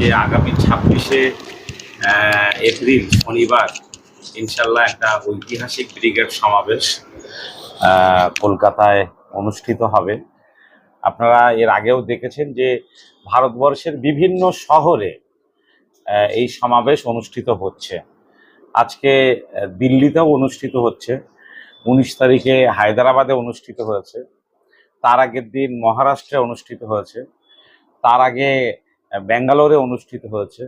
যে আগামী ছাব্বিশে এপ্রিল, শনিবার ইনশাল্লাহ একটা ঐতিহাসিক ব্রিগেড সমাবেশ কলকাতায় অনুষ্ঠিত হবে। আপনারা এর আগেও দেখেছেন যে ভারতবর্ষের বিভিন্ন শহরে এই সমাবেশ অনুষ্ঠিত হচ্ছে। আজকে দিল্লিতেও অনুষ্ঠিত হচ্ছে। উনিশ তারিখে হায়দ্রাবাদে অনুষ্ঠিত হয়েছে। তার আগের দিন মহারাষ্ট্রে অনুষ্ঠিত হয়েছে। তার আগে ব্যাঙ্গালোরে অনুষ্ঠিত হয়েছে।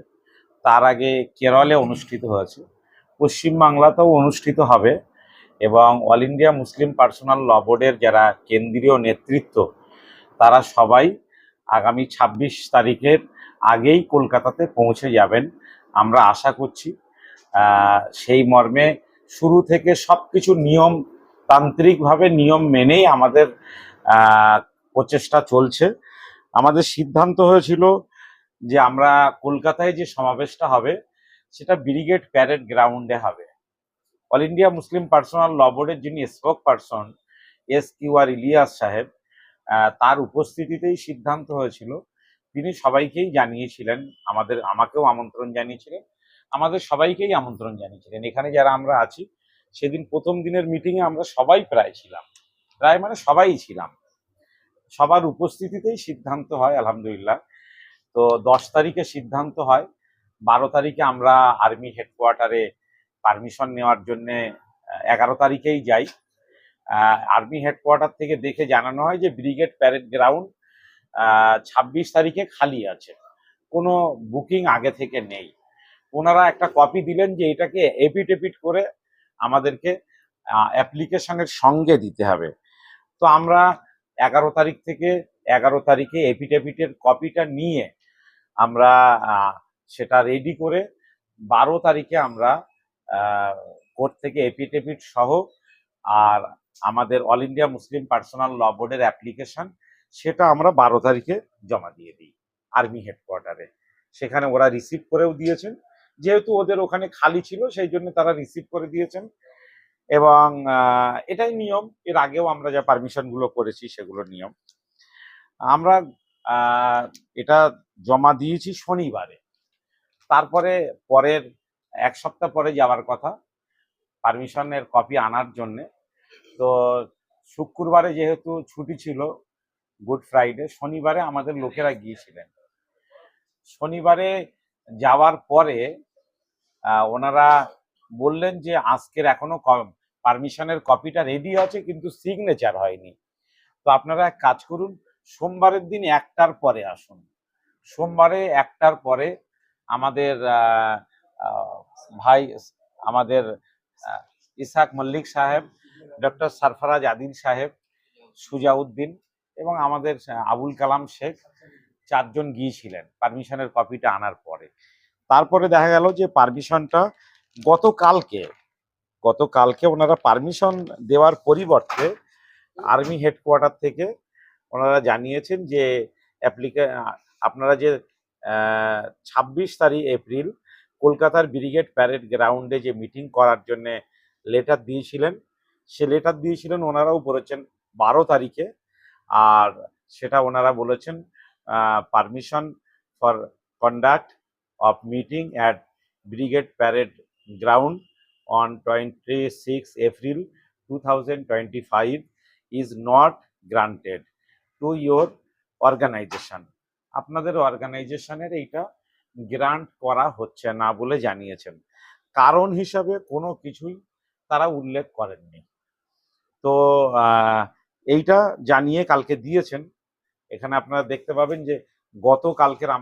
তার আগে কেরলে অনুষ্ঠিত হয়েছে। পশ্চিমবাংলাতেও অনুষ্ঠিত হবে এবং all India Muslim personal law বোর্ডের যারা কেন্দ্রীয় নেতৃত্ব, তারা সবাই আগামী ছাব্বিশ তারিখের আগেই কলকাতাতে পৌঁছে যাবেন। আমরা আশা করছি সেই মর্মে শুরু থেকে সব কিছু নিয়ম, তান্ত্রিকভাবে নিয়ম মেনেই আমাদের প্রচেষ্টা চলছে। আমাদের সিদ্ধান্ত হয়েছিল যে আমরা কলকাতায় যে সমাবেশটা হবে, সেটা ব্রিগেড প্যারেড গ্রাউন্ডে হবে। All India Muslim personal law বোর্ডের যিনি spokesperson S Q R Ilyas Sahib তার উপস্থিতিতেই সিদ্ধান্ত হয়েছিল। তিনি সবাইকেই জানিয়েছিলেন, আমাদের, আমাকেও আমন্ত্রণ জানিয়েছিলেন, আমাদের সবাইকেই আমন্ত্রণ জানিয়েছিলেন। এখানে যারা আমরা আছি, সেদিন প্রথম দিনের মিটিংয়ে আমরা সবাই প্রায় ছিলাম। প্রায় মানে সবাই ছিলাম। সবার উপস্থিতিতেই সিদ্ধান্ত হয়, আলহামদুলিল্লাহ। তো দশ তারিখে সিদ্ধান্ত হয়। বারো তারিখে আমরা আর্মি হেডকোয়ার্টারে পারমিশন নেওয়ার জন্য এগারো তারিখেই যাই। আর্মি হেডকোয়ার্টার থেকে দেখে জানানো হয় যে ব্রিগেড প্যারেড গ্রাউন্ড ছাব্বিশ তারিখে খালি আছে। কোনো বুকিং আগে থেকে নেই। ওনারা একটা কপি দিলেন যে এটাকে এপিট করে আমাদেরকে অ্যাপ্লিকেশনের সঙ্গে দিতে হবে। তো আমরা এগারো তারিখ থেকে এগারো তারিখে এপিটেপিটের কপিটা নিয়ে আমরা সেটা রেডি করে বারো তারিখে আমরা কোর্ট থেকে এপিটেপিট সহ আর আমাদের all India Muslim personal law বোর্ডের অ্যাপ্লিকেশন সেটা আমরা বারো তারিখে জমা দিয়ে দিই আর্মি হেডকোয়ার্টারে সেখানে ওরা রিসিভ করেও দিয়েছেন। যেহেতু ওদের ওখানে খালি ছিল, সেই জন্য তারা রিসিভ করে দিয়েছেন। এবং এটাই নিয়ম। এর আগেও আমরা যা পারমিশনগুলো করেছি, সেগুলো নিয়ম। আমরা এটা জমা দিয়েছি শনিবারে। তারপরে পরের এক সপ্তাহ পরে যাওয়ার কথা, পারমিশনের কপি আনার জন্যে। তো শুক্রবারে যেহেতু ছুটি ছিল, গুড ফ্রাইডে, শনিবারে আমাদের লোকেরা গিয়েছিলেন। শনিবারে যাওয়ার পরে ওনারা বললেন যে আজকের এখনও পারমিশনের কপিটা রেডি আছে কিন্তু সিগনেচার হয়নি। তো আপনারা এক কাজ করুন, সোমবারের দিন একটার পরে আসুন। সোমবারে একটার পরে আমাদের ভাই আমাদের ইসাক মল্লিক সাহেব, ডক্টর সরফরাজ আদিল সাহেব, সুজাউদ্দিন এবং আমাদের আবুল কালাম শেখ চারজন গিয়েছিলেন পারমিশনের কপিটা আনার পরে। তারপরে দেখা গেল যে পারমিশনটা গতকালকে গতকালকে ওনারা পারমিশন দেওয়ার পরিবর্তে আর্মি হেডকোয়ার্টার থেকে ওনারা জানিয়েছেন যে অ্যাপ্লিকে, আপনারা যে ছাব্বিশ তারিখ এপ্রিল কলকাতার ব্রিগেড প্যারেড গ্রাউন্ডে যে মিটিং করার জন্য লেটার দিয়েছিলেন, সে লেটার দিয়েছিলেন, ওনারাও বলেছেন বারো তারিখে। আর সেটা ওনারা বলেছেন permission for conduct of meeting at brigade parade ground on twenty six April two thousand twenty five is not granted to your organisation আপনাদের অর্গানাইজেশনের এইটা গ্রান্ট করা হচ্ছে না বলে জানিয়েছেন। কারণ হিসাবে কোনো কিছুই তারা উল্লেখ করেননি। তো এইটা জানিয়ে কালকে দিয়েছেন। এখানে আপনারা দেখতে পাবেন যে গতকালকের আম-